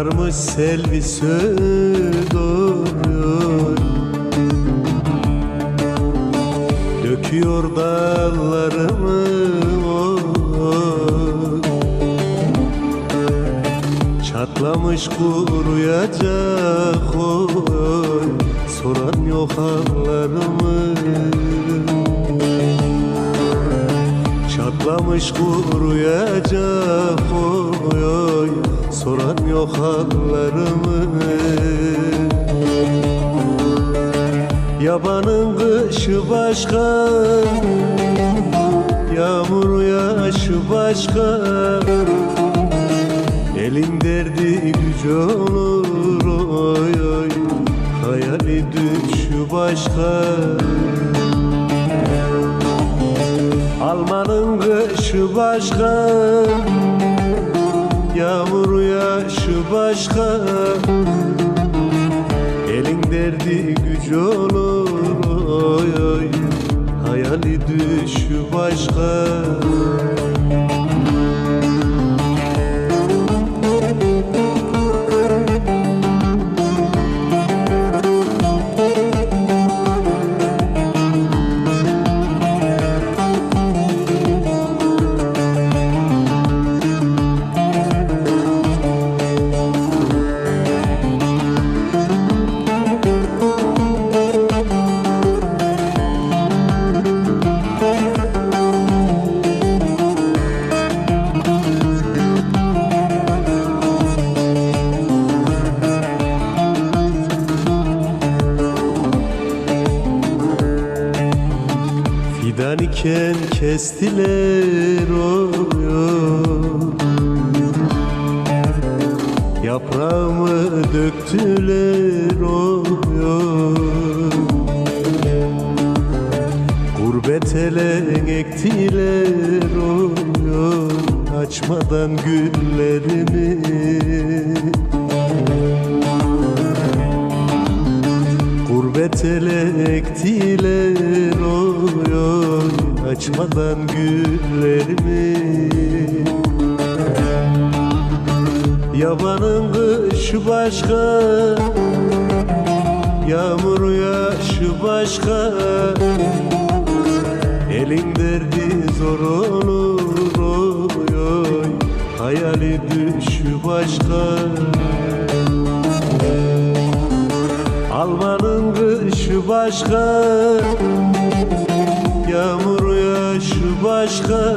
Kararmış selvisi doğuyor Döküyor dallarımı oy. Çatlamış kuruyacak oy. Soran yok hallarımı Çatlamış kuruyacak oy Soran yok hallarımı. Yabanın kışı başka Yağmur yaşı başka. Elin derdi gücü olur oy oy. Hayali düşü başka. Almanın kışı başka Yağmur yaşı başka. Elin derdi gücü olur oy oy. Hayali düşü başka Fidan iken kestiler oy oy. Yaprağımı döktüler oy oy. Gurbet ele ektiler oy oy. Açmadan güllerimi Gurbet ele ektiler oy Açmadan güllerimi. Yabanın kışı başka Yağmur yaşı başka. Elin derdi zor olur oy oy Hayali düşü başka. Almanın kışı başka Yağmur yaşı başka